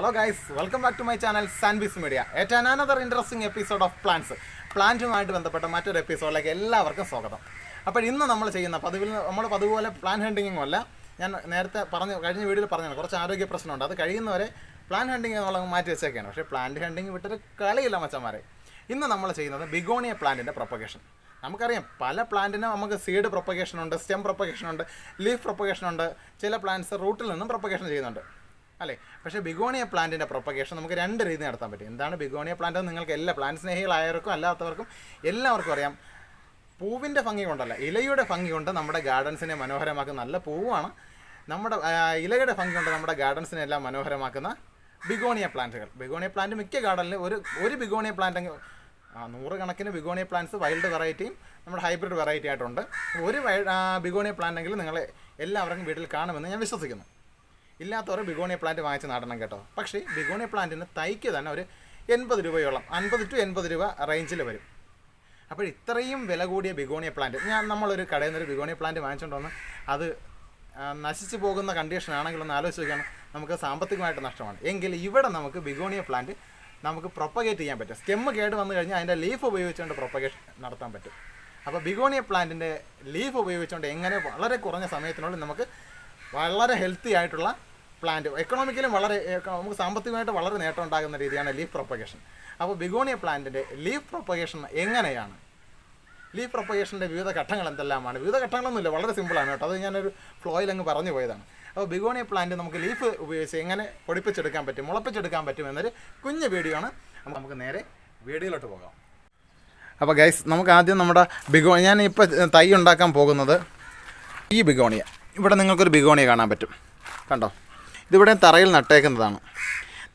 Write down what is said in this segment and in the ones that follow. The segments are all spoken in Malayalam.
Hello guys welcome back to my channel Sanbis media ഏറ്റവും another interesting episode of plants പ്ലാന്റുമായിട്ട് ബന്ധപ്പെട്ട മറ്റൊരു എപ്പിസോഡിലേക്ക് എല്ലാവർക്കും സ്വാഗതം. അപ്പോൾ ഇന്ന് നമ്മൾ ചെയ്യുന്ന പതിവിൽ നമ്മൾ പതുപോലെ പ്ലാൻ ഹണ്ടിങ്ങും അല്ല. ഞാൻ നേരത്തെ പറഞ്ഞു കഴിഞ്ഞ വീഡിയോയിൽ പറഞ്ഞു കുറച്ച് ആരോഗ്യ പ്രശ്നമുണ്ട്. അത് കഴിയുന്നവരെ പ്ലാൻ ഹണ്ടിങ് എന്നുള്ളത് മാറ്റി വെച്ചേക്കാണ്. പക്ഷേ പ്ലാന്റ് ഹണ്ടിങ് വിട്ടൊരു കളിയില്ല മച്ചന്മാരെ. ഇന്ന് നമ്മൾ ചെയ്യുന്നത് ബിഗോണിയ പ്ലാന്റിന്റെ പ്രൊപ്പഗേഷൻ നമുക്കറിയാം പല പ്ലാന്റിനും നമുക്ക് സീഡ് പ്രൊപ്പഗേഷൻ ഉണ്ട് സ്റ്റെം പ്രൊപ്പഗേഷൻ ഉണ്ട് ലീഫ് പ്രൊപ്പഗേഷൻ ഉണ്ട് ചില പ്ലാന്റ്സ് റൂട്ടിൽ നിന്നും പ്രൊപ്പഗേഷൻ ചെയ്യുന്നുണ്ട്. അല്ലേ? പക്ഷേ ബിഗോണിയ പ്ലാന്റിന്റെ പ്രൊപ്പഗേഷൻ നമുക്ക് രണ്ട് രീതി നടത്താൻ പറ്റും. എന്താണ് ബിഗോണിയ പ്ലാന്റ് നിങ്ങൾക്ക് എല്ലാ പ്ലാന്റ് സ്നേഹികളായവർക്കും അല്ലാത്തവർക്കും എല്ലാവർക്കും അറിയാം. പൂവിന്റെ ഭംഗി കൊണ്ടല്ല ഇലയുടെ ഭംഗി കൊണ്ട് നമ്മുടെ ഗാർഡൻസിനെ മനോഹരമാക്കുന്ന നല്ല പൂവാണ്. നമ്മുടെ ഇലയുടെ ഭംഗി കൊണ്ട് നമ്മുടെ ഗാർഡൻസിനെ എല്ലാം മനോഹരമാക്കുന്ന ബിഗോണിയ പ്ലാന്റുകൾ. ബിഗോണിയ പ്ലാന്റ് മിക്ക ഗാർഡനിൽ ഒരു ഒരു ബിഗോണിയ പ്ലാന്റ് നൂറുകണക്കിന് ബിഗോണിയ പ്ലാന്റ്സ് വൈൽഡ് വെറൈറ്റിയും നമ്മുടെ ഹൈബ്രിഡ് വെറൈറ്റി ആയിട്ടുണ്ട്. ഒരു ബിഗോണിയ പ്ലാന്റ് എങ്കിലും നിങ്ങൾ എല്ലാവർക്കും വീട്ടിൽ കാണുമെന്ന് ഞാൻ വിശ്വസിക്കുന്നു. ഇല്ലാത്തവർ ബിഗോണിയ പ്ലാന്റ് വാങ്ങിച്ച് നടണം കേട്ടോ. പക്ഷേ ബിഗോണിയ പ്ലാന്റിന് തൈക്ക് തന്നെ ഒരു എൺപത് രൂപയോളം അൻപത് ടു എൺപത് രൂപ റേഞ്ചിൽ വരും. അപ്പോൾ ഇത്രയും വില കൂടിയ ബിഗോണിയ പ്ലാന്റ് ഞാൻ നമ്മളൊരു കടയിൽ നിന്നൊരു ബിഗോണിയ പ്ലാന്റ് വാങ്ങിച്ചിട്ടുണ്ടോ അത് നശിച്ചു പോകുന്ന കണ്ടീഷൻ ആണെങ്കിലൊന്ന് ആലോചിച്ച് നോക്കുകയാണ് നമുക്ക് സാമ്പത്തികമായിട്ട് നഷ്ടമാണ്. എങ്കിൽ ഇവിടെ നമുക്ക് ബിഗോണിയ പ്ലാന്റ് നമുക്ക് പ്രൊപ്പഗേറ്റ് ചെയ്യാൻ പറ്റും. സ്റ്റെമ്മ് കേട് വന്നു കഴിഞ്ഞാൽ അതിന്റെ ലീഫ് ഉപയോഗിച്ചുകൊണ്ട് പ്രൊപ്പഗേഷൻ നടത്താൻ പറ്റും. അപ്പോൾ ബിഗോണിയ പ്ലാന്റിന്റെ ലീഫ് ഉപയോഗിച്ചുകൊണ്ട് എങ്ങനെ വളരെ കുറഞ്ഞ സമയത്തിനുള്ളിൽ നമുക്ക് വളരെ ഹെൽത്തി ആയിട്ടുള്ള പ്ലാന്റ് എക്കണോമിക്കലും വളരെ നമുക്ക് സാമ്പത്തികമായിട്ട് വളരെ നേട്ടം ഉണ്ടാകുന്ന രീതിയാണ് ലീഫ് പ്രൊപ്പഗേഷൻ അപ്പോൾ ബിഗോണിയ പ്ലാന്റിന്റെ ലീഫ് പ്രൊപ്പഗേഷൻ എങ്ങനെയാണ്? ലീഫ് പ്രൊപ്പഗേഷന്റെ വിവിധ ഘട്ടങ്ങൾ എന്തെല്ലാമാണ്? വിവിധ ഘട്ടങ്ങളൊന്നുമില്ല വളരെ സിമ്പിളാണ് കേട്ടോ. അത് ഞാനൊരു ഫ്ലോയിൽ അങ്ങ് പറഞ്ഞു പോയതാണ്. അപ്പോൾ ബിഗോണിയ പ്ലാന്റ് നമുക്ക് ലീഫ് ഉപയോഗിച്ച് എങ്ങനെ പൊടിപ്പിച്ചെടുക്കാൻ പറ്റും മുളപ്പിച്ചെടുക്കാൻ പറ്റും എന്നൊരു കുഞ്ഞ് വീഡിയോ ആണ്. നമുക്ക് നേരെ വീഡിയോയിലോട്ട് പോകാം. അപ്പോൾ ഗൈസ് നമുക്ക് ആദ്യം നമ്മുടെ ബിഗോ ഞാൻ ഇപ്പോൾ തൈ ഉണ്ടാക്കാൻ പോകുന്നത് ഈ ബിഗോണിയ ഇവിടെ നിങ്ങൾക്കൊരു ബിഗോണിയ കാണാൻ പറ്റും. കണ്ടോ? ഇതിവിടെ തറയിൽ നട്ടേക്കുന്നതാണ്.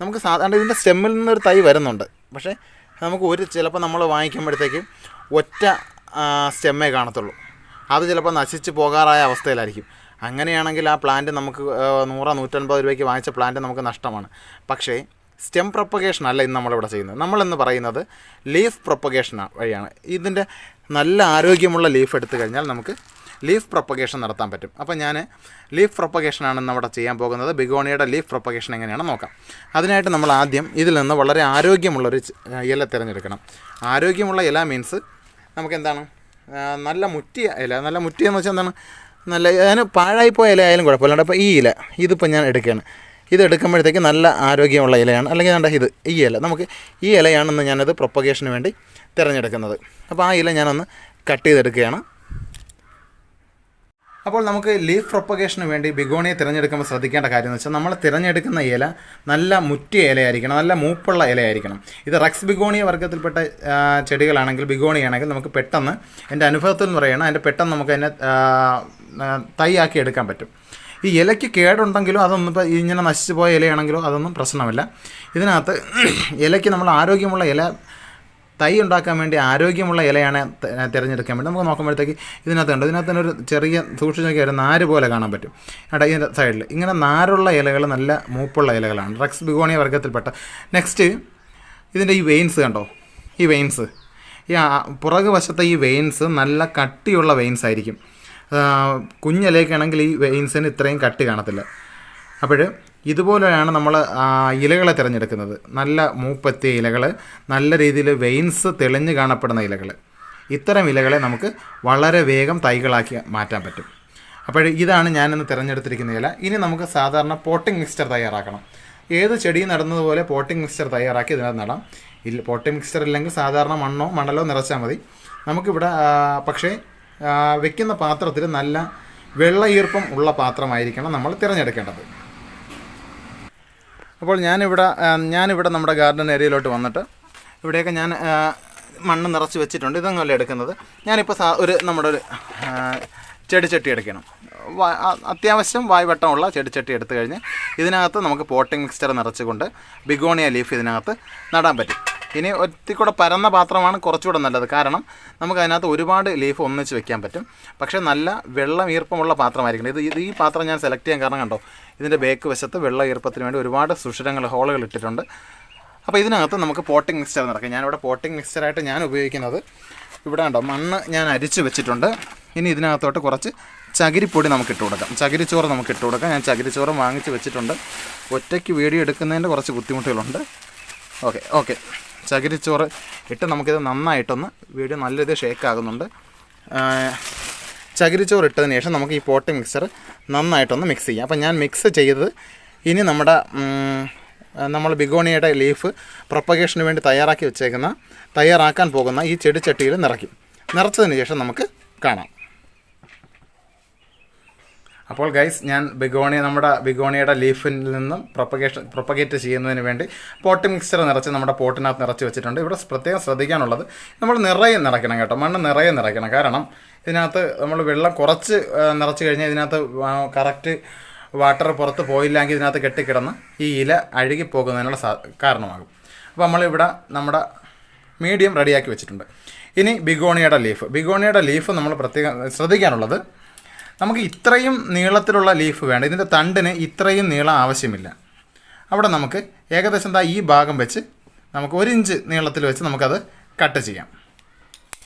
നമുക്ക് സാധാരണ ഇതിന്റെ സ്റ്റെമ്മിൽ നിന്നൊരു തൈ വരുന്നുണ്ട്. പക്ഷേ നമുക്ക് ഒരു ചിലപ്പോൾ നമ്മൾ വാങ്ങിക്കുമ്പോഴത്തേക്ക് ഒറ്റ സ്റ്റെമ്മേ കാണത്തുള്ളൂ. അത് ചിലപ്പോൾ നശിച്ച് പോകാറായ അവസ്ഥയിലായിരിക്കും. അങ്ങനെയാണെങ്കിൽ ആ പ്ലാന്റ് നമുക്ക് നൂറോ നൂറ്റൻപത് രൂപയ്ക്ക് വാങ്ങിച്ച പ്ലാന്റ് നമുക്ക് നഷ്ടമാണ്. പക്ഷേ സ്റ്റെം പ്രൊപ്പഗേഷൻ അല്ല ഇന്ന് നമ്മളിവിടെ ചെയ്യുന്നത്. നമ്മളെന്ന് പറയുന്നത് ലീഫ് പ്രൊപ്പഗേഷൻ വഴിയാണ്. ഇതിന്റെ നല്ല ആരോഗ്യമുള്ള ലീഫ് എടുത്തു കഴിഞ്ഞാൽ നമുക്ക് ലീഫ് പ്രൊപ്പഗേഷൻ നടത്താൻ പറ്റും. അപ്പോൾ ഞാൻ ലീഫ് പ്രൊപ്പഗേഷനാണ് നമ്മുടെ ചെയ്യാൻ പോകുന്നത്. ബിഗോണിയുടെ ലീഫ് പ്രൊപ്പഗേഷൻ എങ്ങനെയാണ് നോക്കാം. അതിനായിട്ട് നമ്മൾ ആദ്യം ഇതിൽ നിന്ന് വളരെ ആരോഗ്യമുള്ളൊരു ഇല തിരഞ്ഞെടുക്കണം. ആരോഗ്യമുള്ള ഇല മീൻസ് നമുക്ക് എന്താണ്? നല്ല മുറ്റിയ ഇല. നല്ല മുറ്റിയ എന്ന് വെച്ചാൽ എന്താണ്? നല്ല അതിന് പാഴായിപ്പോയ ഇല ആയാലും കുഴപ്പമില്ല. അപ്പോൾ ഈ ഇല ഇതിപ്പോൾ ഞാൻ എടുക്കുകയാണ്. ഇത് എടുക്കുമ്പോഴത്തേക്ക് നല്ല ആരോഗ്യമുള്ള ഇലയാണ്. അല്ലെങ്കിൽ വേണ്ട ഇത് ഈ ഇല. നമുക്ക് ഈ ഇലയാണെന്ന് ഞാനത് പ്രൊപ്പഗേഷന് വേണ്ടി തിരഞ്ഞെടുക്കുന്നത്. അപ്പോൾ ആ ഇല ഞാനൊന്ന് കട്ട് ചെയ്തെടുക്കുകയാണ്. അപ്പോൾ നമുക്ക് ലീഫ് പ്രൊപ്പഗേഷന് വേണ്ടി ബിഗോണിയെ തിരഞ്ഞെടുക്കുമ്പോൾ ശ്രദ്ധിക്കേണ്ട കാര്യം എന്ന് വെച്ചാൽ നമ്മൾ തിരഞ്ഞെടുക്കുന്ന ഇല നല്ല മുറ്റിയ ഇലയായിരിക്കണം നല്ല മൂപ്പുള്ള ഇലയായിരിക്കണം. ഇത് റക്സ് ബിഗോണിയ വർഗത്തിൽപ്പെട്ട ചെടികളാണെങ്കിൽ ബിഗോണിയാണെങ്കിൽ നമുക്ക് പെട്ടെന്ന് എന്റെ അനുഭവത്തിൽ എന്ന് പറയണം അതിന്റെ പെട്ടെന്ന് നമുക്ക് അതിനെ തൈയാക്കി എടുക്കാൻ പറ്റും. ഈ ഇലയ്ക്ക് കേടുണ്ടെങ്കിലും അതൊന്നും ഇപ്പോൾ ഇങ്ങനെ നശിച്ചു പോയ ഇലയാണെങ്കിലും അതൊന്നും പ്രശ്നമില്ല. ഇതിനകത്ത് ഇലയ്ക്ക് നമ്മൾ ആരോഗ്യമുള്ള ഇല തൈ ഉണ്ടാക്കാൻ വേണ്ടി ആരോഗ്യമുള്ള ഇലയാണ് തിരഞ്ഞെടുക്കാൻ വേണ്ടി. നമുക്ക് നോക്കുമ്പോഴത്തേക്ക് ഇതിനകത്ത് ഉണ്ട് ഇതിനകത്ത് തന്നെ ഒരു ചെറിയ സൂക്ഷിച്ച് നോക്കിയാൽ ഒരു നാര് പോലെ കാണാൻ പറ്റും. കേട്ടോ ഇതിന്റെ സൈഡിൽ ഇങ്ങനെ നാരുള്ള ഇലകൾ നല്ല മൂപ്പുള്ള ഇലകളാണ്. റക്സ് ബിഗോണിയ വർഗത്തിൽപ്പെട്ട നെക്സ്റ്റ് ഇതിന്റെ ഈ വെയിൻസ് കണ്ടോ? ഈ വെയിൻസ് ഈ പുറകു വശത്തെ ഈ വെയിൻസ് നല്ല കട്ടിയുള്ള വെയിൻസ് ആയിരിക്കും. കുഞ്ഞിലേക്കാണെങ്കിൽ ഈ വെയിൻസിന് ഇത്രയും കട്ടി കാണത്തില്ല. അപ്പോൾ ഇതുപോലെയാണ് നമ്മൾ ഇലകളെ തിരഞ്ഞെടുക്കുന്നത്. നല്ല മൂപ്പത്തിയ ഇലകൾ നല്ല രീതിയിൽ വെയിൻസ് തെളിഞ്ഞു കാണപ്പെടുന്ന ഇലകൾ ഇത്തരം ഇലകളെ നമുക്ക് വളരെ വേഗം തൈകളാക്കി മാറ്റാൻ പറ്റും. അപ്പോൾ ഇതാണ് ഞാനിന്ന് തിരഞ്ഞെടുത്തിരിക്കുന്ന ഇല. ഇനി നമുക്ക് സാധാരണ പോട്ടിംഗ് മിക്സ്ചർ തയ്യാറാക്കണം. ഏത് ചെടി നടുന്നതുപോലെ പോട്ടിംഗ് മിക്സ്ചർ തയ്യാറാക്കി ഇതിനകത്ത് നടാം. ഇല്ല പോട്ടിംഗ് മിക്സ്ചർ ഇല്ലെങ്കിൽ സാധാരണ മണ്ണോ മണലോ നിറച്ചാൽ മതി. നമുക്കിവിടെ പക്ഷേ വെക്കുന്ന പാത്രത്തിൽ നല്ല വെള്ള ഈർപ്പം ഉള്ള പാത്രമായിരിക്കണം നമ്മൾ തിരഞ്ഞെടുക്കേണ്ടത്. അപ്പോൾ ഞാനിവിടെ ഞാനിവിടെ നമ്മുടെ ഗാർഡൻ ഏരിയയിലോട്ട് വന്നിട്ട് ഇവിടെയൊക്കെ ഞാൻ മണ്ണ് നിറച്ച് വെച്ചിട്ടുണ്ട്. ഇതൊന്നുമല്ല എടുക്കുന്നത്? ഞാനിപ്പോൾ സാ ഒരു നമ്മുടെ ഒരു ചെടിച്ചട്ടി എടുക്കണം. അത്യാവശ്യം വായ്വട്ടമുള്ള ചെടിച്ചട്ടി എടുത്തു കഴിഞ്ഞ് ഇതിനകത്ത് നമുക്ക് പോട്ടിംഗ് മിക്സ്ചർ നിറച്ചുകൊണ്ട് ബിഗോണിയ ലീഫ് ഇതിനകത്ത് നടാൻ പറ്റും. ഇനി ഒത്തിക്കൂടെ പരന്ന പാത്രമാണ് കുറച്ചുകൂടെ നല്ലത്. കാരണം നമുക്ക് അതിനകത്ത് ഒരുപാട് ലീഫ് ഒന്നിച്ച് വെക്കാൻ പറ്റും. പക്ഷേ നല്ല വെള്ളം ഈർപ്പമുള്ള പാത്രമായിരിക്കണം. ഇത് ഇത് ഈ പാത്രം ഞാൻ സെലക്ട് ചെയ്യാൻ കാരണം കണ്ടോ? ഇതിന്റെ ബേക്ക് വശത്ത് വെള്ള ഈർപ്പത്തിന് വേണ്ടി ഒരുപാട് സുഷിരങ്ങൾ ഹോളുകൾ ഇട്ടിട്ടുണ്ട്. അപ്പോൾ ഇതിനകത്ത് നമുക്ക് പോട്ടിംഗ് മിക്സ്ചർ നടക്കാം. ഞാനിവിടെ പോട്ടിംഗ് മിക്സ്ചറായിട്ട് ഞാൻ ഉപയോഗിക്കുന്നത് ഇവിടെ കണ്ടോ മണ്ണ് ഞാൻ അരിച്ച് വെച്ചിട്ടുണ്ട്. ഇനി ഇതിനകത്തോട്ട് കുറച്ച് ചകിരിപ്പൊടി നമുക്ക് ഇട്ട് കൊടുക്കാം. ചകിരിച്ചോറ് നമുക്ക് ഇട്ട് കൊടുക്കാം. ഞാൻ ചകിരിച്ചോറ് വാങ്ങിച്ച് വെച്ചിട്ടുണ്ട്. ഒറ്റയ്ക്ക് വീഡിയോ എടുക്കുന്നതിന്റെ കുറച്ച് ബുദ്ധിമുട്ടുകളുണ്ട്. Okay okay. ചകിരിച്ചോറ് ഇട്ട് നമുക്കിത് നന്നായിട്ടൊന്ന് വീഡിയോ നല്ല രീതിയിൽ ഷേക്ക് ആകുന്നുണ്ട്. ആ, ചകിരിച്ചോറ് ഇട്ടതിന് ശേഷം നമുക്ക് ഈ പോട്ട് മിക്സർ നന്നായിട്ടൊന്ന് മിക്സ് ചെയ്യാം. അപ്പം ഞാൻ മിക്സ് ചെയ്തത് ഇനി നമ്മുടെ നമ്മൾ ബിഗോണിയുടെ ലീഫ് പ്രൊപ്പഗേഷന് വേണ്ടി തയ്യാറാക്കി വെച്ചേക്കുന്ന തയ്യാറാക്കാൻ പോകുന്ന ഈ ചെടിച്ചട്ടിയിൽ നിറയ്ക്കും. നിറച്ചതിന് ശേഷം നമുക്ക് കാണാം. അപ്പോൾ ഗൈസ് ഞാൻ ബിഗോണിയ നമ്മുടെ ബിഗോണിയുടെ ലീഫിൽ നിന്നും പ്രൊപ്പഗേഷൻ പ്രൊപ്പഗേറ്റ് ചെയ്യുന്നതിന് വേണ്ടി പോട്ട് മിക്സർ നിറച്ച് നമ്മുടെ പോട്ടിനകത്ത് നിറച്ച് വെച്ചിട്ടുണ്ട്. ഇവിടെ പ്രത്യേകം ശ്രദ്ധിക്കാനുള്ളത് നമ്മൾ നിറയെ നിറയ്ക്കണം കേട്ടോ. മണ്ണ് നിറയെ നിറയ്ക്കണം. കാരണം ഇതിനകത്ത് നമ്മൾ വെള്ളം കുറച്ച് നിറച്ച് കഴിഞ്ഞാൽ ഇതിനകത്ത് കറക്റ്റ് വാട്ടർ പുറത്ത് പോയില്ലെങ്കിൽ ഇതിനകത്ത് കെട്ടിക്കിടന്ന് ഈ ഇല അഴുകി പോകുന്നതിനുള്ള സാ കാരണമാകും. അപ്പോൾ നമ്മളിവിടെ നമ്മുടെ മീഡിയം റെഡിയാക്കി വെച്ചിട്ടുണ്ട്. ഇനി ബിഗോണിയുടെ ലീഫ്. ബിഗോണിയുടെ ലീഫ് നമ്മൾ പ്രത്യേകം ശ്രദ്ധിക്കാനുള്ളത് നമുക്ക് ഇത്രയും നീളത്തിലുള്ള ലീഫ് വേണം ഇതിന്റെ തണ്ടിന് ഇത്രയും നീളം ആവശ്യമില്ല. അവിടെ നമുക്ക് ഏകദേശം എന്താ ഈ ഭാഗം വെച്ച് നമുക്ക് ഒരു ഇഞ്ച് നീളത്തിൽ വെച്ച് നമുക്കത് കട്ട് ചെയ്യാം.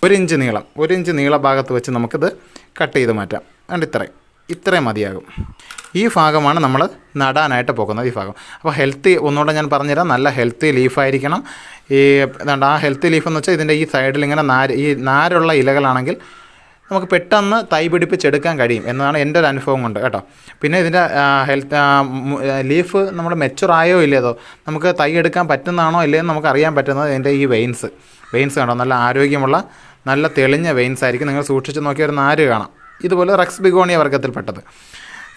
ഒരു ഇഞ്ച് നീളം. ഒരു ഇഞ്ച് നീള ഭാഗത്ത് വെച്ച് നമുക്കിത് കട്ട് ചെയ്ത് മാറ്റാം. അതുകൊണ്ട് ഇത്രയും ഇത്രയും മതിയാകും. ഈ ഭാഗമാണ് നമ്മൾ നടാനായിട്ട് പോകുന്നത് ഈ ഭാഗം. അപ്പോൾ ഹെൽത്തി ഒന്നുകൂടെ ഞാൻ പറഞ്ഞുതരാം. നല്ല ഹെൽത്തി ലീഫായിരിക്കണം ഈ എന്താണ്ട് ആ ഹെൽത്തി ലീഫ് എന്ന് വെച്ചാൽ ഇതിന്റെ ഈ സൈഡിൽ ഇങ്ങനെ നാര് ഈ നാരുള്ള ഇലകളാണെങ്കിൽ നമുക്ക് പെട്ടെന്ന് തൈ പിടിപ്പിച്ചെടുക്കാൻ കഴിയും എന്നതാണ് എന്റെ ഒരു അനുഭവം കൊണ്ട് കേട്ടോ. പിന്നെ ഇതിന്റെ ഹെൽത്ത് ലീഫ് നമ്മൾ മെച്ചുറായോ ഇല്ലതോ നമുക്ക് തൈ എടുക്കാൻ പറ്റുന്നതാണോ ഇല്ലയെന്ന് നമുക്ക് അറിയാൻ പറ്റുന്നത് ഇതിന്റെ ഈ വെയിൻസ് വെയിൻസ് കണ്ടോ? നല്ല ആരോഗ്യമുള്ള നല്ല തെളിഞ്ഞ വെയിൻസ് ആയിരിക്കും. നിങ്ങൾ സൂക്ഷിച്ച് നോക്കിയ ഒരു നാര് കാണാം. ഇതുപോലെ റക്സ് ബിഗോണിയ വർഗത്തിൽപ്പെട്ടത്.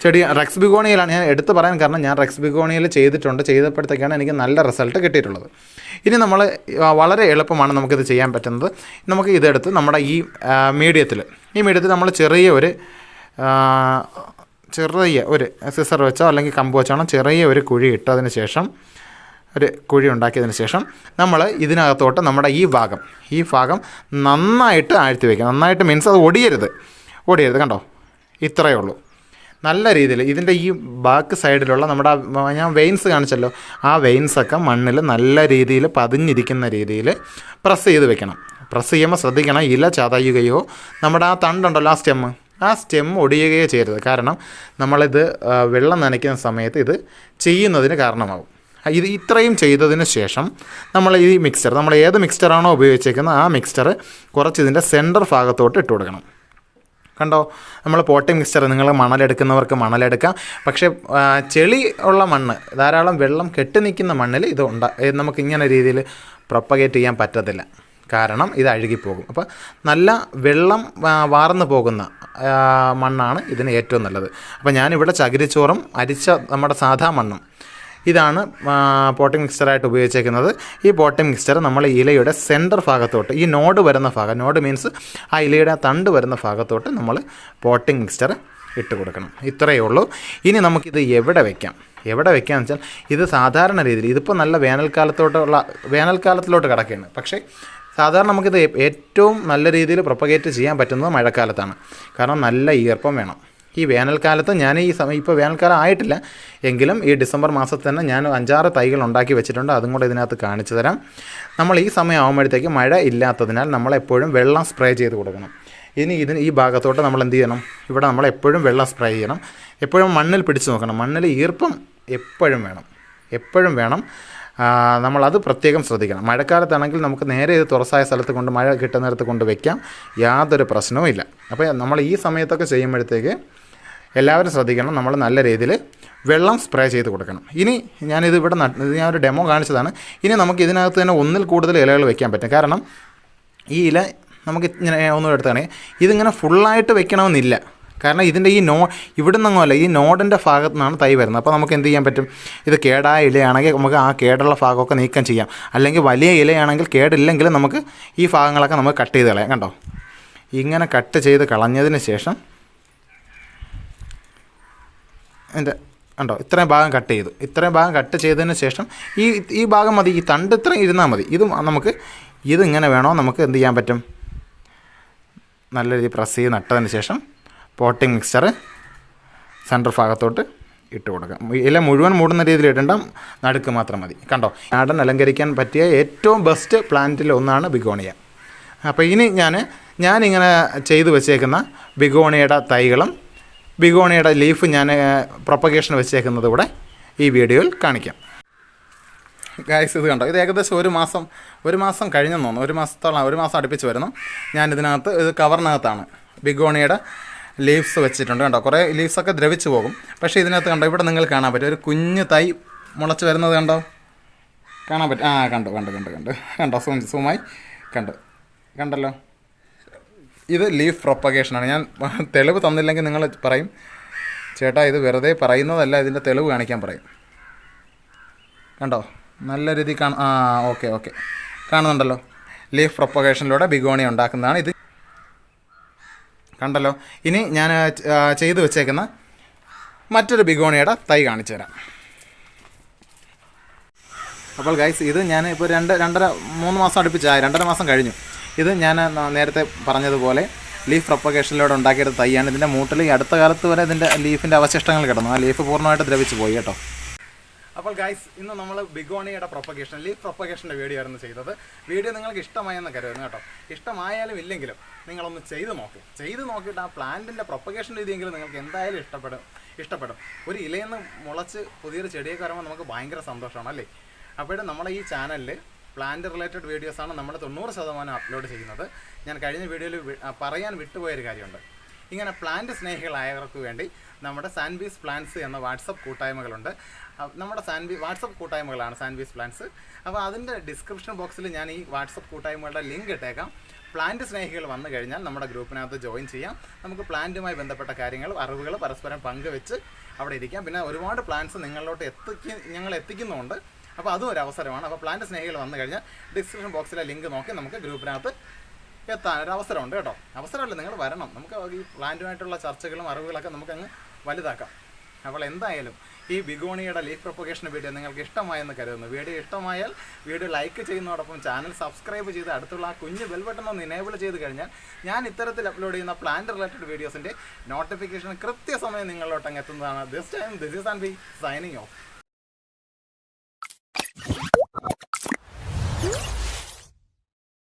ചെടി റെക്സ് ബിഗോണിയയിലാണ് ഞാൻ എടുത്ത് പറയാൻ കാരണം ഞാൻ റെക്സ് ബിഗോണിയയിൽ ചെയ്തിട്ടുണ്ട്. ചെയ്തപ്പോഴത്തേക്കാണ് എനിക്ക് നല്ല റിസൾട്ട് കിട്ടിയിട്ടുള്ളത്. ഇനി നമ്മൾ വളരെ എളുപ്പമാണ് നമുക്കിത് ചെയ്യാൻ പറ്റുന്നത്. നമുക്ക് ഇതെടുത്ത് നമ്മുടെ ഈ മീഡിയത്തിൽ ഈ മീഡിയത്തിൽ നമ്മൾ ചെറിയ ഒരു ചെറിയ ഒരു സിസർ വെച്ചോ അല്ലെങ്കിൽ കമ്പ് വെച്ചോ ചെറിയ ഒരു കുഴി ഇട്ടതിന് ശേഷം ഒരു കുഴി ഉണ്ടാക്കിയതിന് ശേഷം നമ്മൾ ഇതിനകത്തോട്ട് നമ്മുടെ ഈ ഭാഗം ഈ ഭാഗം നന്നായിട്ട് ആഴ്ത്തി വയ്ക്കുക. നന്നായിട്ട് മീൻസ് അത് ഒടിയരുത്. ഒടിയരുത്. കണ്ടോ? ഇത്രയേ ഉള്ളൂ. നല്ല രീതിയിൽ ഇതിന്റെ ഈ ബാക്ക് സൈഡിലുള്ള നമ്മുടെ ഞാൻ വെയിൻസ് കാണിച്ചല്ലോ. ആ വെയിൻസൊക്കെ മണ്ണിൽ നല്ല രീതിയിൽ പതിഞ്ഞിരിക്കുന്ന രീതിയിൽ പ്രസ് ചെയ്ത് വെക്കണം. പ്രസ് ചെയ്യുമ്പോൾ ശ്രദ്ധിക്കണം ഇല ചതയുകയോ. നമ്മുടെ ആ തണ്ടുണ്ടല്ലോ ആ സ്റ്റെമ്മ് ആ സ്റ്റെം ഒടിയുകയോ ചെയ്യരുത്. കാരണം നമ്മളിത് വെള്ളം നനയ്ക്കുന്ന സമയത്ത് ഇത് ചെയ്യുന്നതിന് കാരണമാകും ഇത് ഇത്രയും ചെയ്തതിന് ശേഷം നമ്മൾ ഈ മിക്സ്ചർ നമ്മൾ ഏത് മിക്സ്ചറാണോ ഉപയോഗിച്ചേക്കുന്നത് ആ മിക്സ്ചർ കുറച്ച് ഇതിന്റെ സെന്റർ ഭാഗത്തോട്ട് ഇട്ട് കൊടുക്കണം. കണ്ടോ? നമ്മൾ പോട്ടിംഗ് മിക്സ്ചർ നിങ്ങൾ മണലെടുക്കുന്നവർക്ക് മണലെടുക്കാം പക്ഷേ ചെളി ഉള്ള മണ്ണ് ധാരാളം വെള്ളം കെട്ടി നിൽക്കുന്ന മണ്ണിൽ ഇത് ഉണ്ടാ നമുക്ക് ഇങ്ങനെ രീതിയിൽ പ്രൊപ്പഗേറ്റ് ചെയ്യാൻ പറ്റത്തില്ല. കാരണം ഇത് അഴുകിപ്പോകും. അപ്പോൾ നല്ല വെള്ളം വാർന്നു പോകുന്ന മണ്ണാണ് ഇതിന് ഏറ്റവും നല്ലത്. അപ്പോൾ ഞാനിവിടെ ചകിരിച്ചോറും അരിച്ച നമ്മുടെ സാധാ മണ്ണും. ഇതാണ് പോട്ടിംഗ് മിക്സ്ചറായിട്ട് ഉപയോഗിച്ചേക്കുന്നത്. ഈ പോട്ടിംഗ് മിക്സ്ചർ നമ്മൾ ഇലയുടെ സെന്റർ ഭാഗത്തോട്ട് ഈ നോഡ് വരുന്ന ഭാഗം നോഡ് മീൻസ് ആ ഇലയുടെ തണ്ട് വരുന്ന ഭാഗത്തോട്ട് നമ്മൾ പോട്ടിംഗ് മിക്സ്ചർ ഇട്ട് കൊടുക്കണം. ഇത്രയേ ഉള്ളൂ. ഇനി നമുക്കിത് എവിടെ വെക്കാം? എവിടെ വെക്കാന്ന് വെച്ചാൽ ഇത് സാധാരണ രീതിയിൽ ഇതിപ്പോൾ നല്ല വേനൽക്കാലത്തോട്ടുള്ള വേനൽക്കാലത്തിലോട്ട് കിടക്കുകയാണ്. പക്ഷേ സാധാരണ നമുക്കിത് ഏറ്റവും നല്ല രീതിയിൽ പ്രൊപ്പഗേറ്റ് ചെയ്യാൻ പറ്റുന്നത് മഴക്കാലത്താണ്. കാരണം നല്ല ഈർപ്പം വേണം. ഈ വേനൽക്കാലത്ത് ഞാൻ ഈ സമയം ഇപ്പോൾ വേനൽക്കാലം ആയിട്ടില്ല. എങ്കിലും ഈ ഡിസംബർ മാസത്തിൽ തന്നെ ഞാൻ അഞ്ചാറ് തൈകൾ ഉണ്ടാക്കി വെച്ചിട്ടുണ്ട്. അതും കൂടെ ഇതിനകത്ത് കാണിച്ചു തരാം. നമ്മൾ ഈ സമയം ആകുമ്പോഴത്തേക്ക് മഴ ഇല്ലാത്തതിനാൽ നമ്മൾ എപ്പോഴും വെള്ളം സ്പ്രേ ചെയ്ത് കൊടുക്കണം. ഇനി ഇതിന് ഈ ഭാഗത്തോട്ട് നമ്മൾ എന്ത് ചെയ്യണം? ഇവിടെ നമ്മൾ എപ്പോഴും വെള്ളം സ്പ്രേ ചെയ്യണം. എപ്പോഴും മണ്ണിൽ പിടിച്ചു നോക്കണം. മണ്ണിൽ ഈർപ്പം എപ്പോഴും വേണം. എപ്പോഴും വേണം. നമ്മളത് പ്രത്യേകം ശ്രദ്ധിക്കണം. മഴക്കാലത്താണെങ്കിൽ നമുക്ക് നേരെ ഇത് തുറസായ സ്ഥലത്ത് കൊണ്ട് മഴ കിട്ടുന്നിടത്ത് കൊണ്ട് വയ്ക്കാം യാതൊരു പ്രശ്നവും ഇല്ല. അപ്പോൾ നമ്മൾ ഈ സമയത്തൊക്കെ ചെയ്യുമ്പോഴത്തേക്ക് എല്ലാവരും ശ്രദ്ധിക്കണം. നമ്മൾ നല്ല രീതിയിൽ വെള്ളം സ്പ്രേ ചെയ്ത് കൊടുക്കണം. ഇനി ഞാനിത് ഇവിടെ ഞാൻ ഒരു ഡെമോ കാണിച്ചതാണ്. ഇനി നമുക്ക് ഇതിനകത്ത് തന്നെ ഒന്നിൽ കൂടുതൽ ഇലകൾ വെക്കാൻ പറ്റും. കാരണം ഈ ഇല നമുക്ക് ഇങ്ങനെ ഒന്നും എടുത്താണെങ്കിൽ ഇതിങ്ങനെ ഫുള്ളായിട്ട് വെക്കണമെന്നില്ല. കാരണം ഇതിന്റെ ഈ നോ ഇവിടെ നിന്നല്ല ഈ നോഡിന്റെ ഭാഗത്തു നിന്നാണ് തൈ വരുന്നത്. അപ്പോൾ നമുക്ക് എന്ത് ചെയ്യാൻ പറ്റും? ഇത് കേടായ ഇലയാണെങ്കിൽ നമുക്ക് ആ കേടുള്ള ഭാഗമൊക്കെ നീക്കം ചെയ്യാം. അല്ലെങ്കിൽ വലിയ ഇലയാണെങ്കിൽ കേടില്ലെങ്കിൽ നമുക്ക് ഈ ഭാഗങ്ങളൊക്കെ നമുക്ക് കട്ട് ചെയ്ത് കളയാം. കണ്ടോ? ഇങ്ങനെ കട്ട് ചെയ്ത് കളഞ്ഞതിന് ശേഷം എന്റെ കണ്ടോ ഇത്രയും ഭാഗം കട്ട് ചെയ്തു. ഇത്രയും ഭാഗം കട്ട് ചെയ്തതിന് ശേഷം ഈ ഈ ഭാഗം മതി ഈ തണ്ട് ഇത്രയും ഇരുന്നാൽ മതി. ഇത് നമുക്ക് ഇതിങ്ങനെ വേണോ? നമുക്ക് എന്ത് ചെയ്യാൻ പറ്റും? നല്ല രീതിയിൽ പ്രസ് ചെയ്ത് നട്ടതിന് ശേഷം പോട്ടിംഗ് മിക്സ്ചർ സെന്റർ ഭാഗത്തോട്ട് ഇട്ട് കൊടുക്കാം. ഇല മുഴുവൻ മൂടുന്ന രീതിയിൽ ഇടേണ്ട നടുക്ക് മാത്രം മതി. കണ്ടോ നാടൻ അലങ്കരിക്കാൻ പറ്റിയ ഏറ്റവും ബെസ്റ്റ് പ്ലാന്റിൽ ഒന്നാണ് ബിഗോണിയ അപ്പോൾ ഇനി ഞാൻ ഞാനിങ്ങനെ ചെയ്തു വെച്ചേക്കുന്ന ബിഗോണിയുടെ തൈകളും ബിഗോണിയുടെ ലീഫ് ഞാൻ പ്രൊപ്പഗേഷൻ വെച്ചേക്കുന്നത് കൂടെ ഈ വീഡിയോയിൽ കാണിക്കാം. ഗായ്സ് ഇത് കണ്ടോ? ഇത് ഏകദേശം ഒരു മാസം ഒരു മാസം കഴിഞ്ഞെന്ന് തോന്നുന്നു. ഒരു മാസത്തോളം ഒരു മാസം അടുപ്പിച്ച് വരുന്നു. ഞാൻ ഇതിനകത്ത് ഇത് കവറിനകത്താണ് ബിഗോണിയുടെ ലീവ്സ് വെച്ചിട്ടുണ്ട് കണ്ടോ? കുറേ ലീവ്സൊക്കെ ദ്രവിച്ചു പോകും. പക്ഷേ ഇതിനകത്ത് കണ്ടോ ഇവിടെ നിങ്ങൾ കാണാൻ പറ്റും. ഒരു കുഞ്ഞ് തൈ മുളച്ച് വരുന്നത് കണ്ടോ? കാണാൻ പറ്റും. ആ കണ്ടു കണ്ടു കണ്ടു കണ്ടു. കണ്ടോ? സൂം സൂമായി കണ്ടു. കണ്ടല്ലോ? ഇത് ലീഫ് പ്രൊപ്പഗേഷനാണ്. ഞാൻ തെളിവ് തന്നില്ലെങ്കിൽ നിങ്ങൾ പറയും. ചേട്ടാ ഇത് വെറുതെ പറയുന്നതല്ല ഇതിന്റെ തെളിവ് കാണിക്കാൻ പറയും. കണ്ടോ? നല്ല രീതി കാണ ആ ഓക്കെ ഓക്കെ. കാണുന്നുണ്ടല്ലോ. ലീഫ് പ്രൊപ്പഗേഷനിലൂടെ ബിഗോണി ഉണ്ടാക്കുന്നതാണ് ഇത്. കണ്ടല്ലോ? ഇനി ഞാൻ ചെയ്തു വെച്ചേക്കുന്ന മറ്റൊരു ബിഗോണിയുടെ തൈ കാണിച്ചു തരാം. അപ്പോൾ ഗൈസ് ഇത് ഞാൻ ഇപ്പോൾ രണ്ട് രണ്ടര മൂന്ന് മാസം അടുപ്പിച്ചായി. രണ്ടര മാസം കഴിഞ്ഞു. ഇത് ഞാൻ നേരത്തെ പറഞ്ഞതുപോലെ ലീഫ് പ്രൊപ്പഗേഷനിലൂടെ ഉണ്ടാക്കിയെടുത്ത തൈയാണ്. ഇതിന്റെ മൂട്ടിൽ ഈ അടുത്ത കാലത്ത് വരെ ഇതിന്റെ ലീഫിന്റെ അവശിഷ്ടങ്ങൾ കിടന്നു. ആ ലീഫ് പൂർണമായിട്ട് ദ്രവിച്ചു പോയി കേട്ടോ. അപ്പോൾ ഗൈസ് ഇന്ന് നമ്മൾ ബിഗോണിയുടെ പ്രൊപ്പഗേഷൻ ലീഫ് പ്രൊപ്പഗേഷന്റെ വീഡിയോ ആയിരുന്നു ചെയ്തത്. വീഡിയോ നിങ്ങൾക്ക് ഇഷ്ടമായെന്ന് കരുതുന്നു കേട്ടോ. ഇഷ്ടമായാലും ഇല്ലെങ്കിലും നിങ്ങളൊന്ന് ചെയ്ത് നോക്കി. ചെയ്ത് നോക്കിയിട്ട് ആ പ്ലാന്റിന്റെ പ്രൊപ്പഗേഷൻ രീതിയെങ്കിലും നിങ്ങൾക്ക് എന്തായാലും ഇഷ്ടപ്പെടും ഇഷ്ടപ്പെടും. ഒരു ഇലയിൽ നിന്ന് മുളച്ച് പുതിയൊരു ചെടിയൊക്കെ വരുമ്പോൾ നമുക്ക് ഭയങ്കര സന്തോഷമാണ് അല്ലേ? അപ്പോഴും നമ്മുടെ ഈ ചാനലിൽ പ്ലാന്റ് റിലേറ്റഡ് വീഡിയോസാണ് നമ്മൾ തൊണ്ണൂറ് ശതമാനം അപ്ലോഡ് ചെയ്യുന്നത്. ഞാൻ കഴിഞ്ഞ വീഡിയോയിൽ പറയാൻ വിട്ടുപോയൊരു കാര്യമുണ്ട്. ഇങ്ങനെ പ്ലാന്റ് സ്നേഹികളായവർക്ക് വേണ്ടി നമ്മുടെ സാൻബീസ് പ്ലാന്റ്സ് എന്ന വാട്സപ്പ് കൂട്ടായ്മകളുണ്ട്. നമ്മുടെ സാൻബി വാട്സപ്പ് കൂട്ടായ്മകളാണ് സാൻബീസ് പ്ലാന്റ്സ് അപ്പോൾ അതിന്റെ ഡിസ്ക്രിപ്ഷൻ ബോക്സിൽ ഞാൻ ഈ വാട്സപ്പ് കൂട്ടായ്മകളുടെ ലിങ്ക് ഇട്ടേക്കാം. പ്ലാന്റ് സ്നേഹികൾ വന്നു കഴിഞ്ഞാൽ നമ്മുടെ ഗ്രൂപ്പിനകത്ത് ജോയിൻ ചെയ്യാം. നമുക്ക് പ്ലാന്റുമായി ബന്ധപ്പെട്ട കാര്യങ്ങൾ അറിവുകൾ പരസ്പരം പങ്കുവെച്ച് അവിടെ ഇരിക്കാം. പിന്നെ ഒരുപാട് പ്ലാന്റ്സ് നിങ്ങളിലോട്ട് എത്തിക്കും ഞങ്ങൾ എത്തിക്കുന്നുണ്ട് അപ്പോൾ അതും ഒരു അവസരമാണ്. അപ്പോൾ പ്ലാന്റ് സ്നേഹികൾ വന്നു കഴിഞ്ഞാൽ ഡിസ്ക്രിപ്ഷൻ ബോക്സിലെ ലിങ്ക് നോക്കി നമുക്ക് ഗ്രൂപ്പിനകത്ത് എത്താൻ ഒരു അവസരമുണ്ട് കേട്ടോ. അവസരമല്ല? നിങ്ങൾ വരണം. നമുക്ക് ഈ പ്ലാന്റുമായിട്ടുള്ള ചർച്ചകളും അറിവുകളൊക്കെ നമുക്ക് അങ്ങ് വലുതാക്കാം. അപ്പോൾ എന്തായാലും ഈ ബിഗോണിയുടെ ലീഫ് പ്രൊപ്പഗേഷൻ വീഡിയോ നിങ്ങൾക്ക് ഇഷ്ടമായെന്ന് കരുതുന്നു. വീഡിയോ ഇഷ്ടമായാൽ വീഡിയോ ലൈക്ക് ചെയ്യുന്നതോടൊപ്പം ചാനൽ സബ്സ്ക്രൈബ് ചെയ്ത് അടുത്തുള്ള ആ കുഞ്ഞ് ബെൽബട്ടൺ ഒന്ന് ഇനേബിൾ ചെയ്ത് കഴിഞ്ഞാൽ ഞാൻ ഇത്തരത്തിൽ അപ്ലോഡ് ചെയ്യുന്ന പ്ലാന്റ് റിലേറ്റഡ് വീഡിയോസിന്റെ നോട്ടിഫിക്കേഷൻ കൃത്യസമയം നിങ്ങളിലോട്ടങ്ങ് എത്തുന്നതാണ്. This time this is and B signing off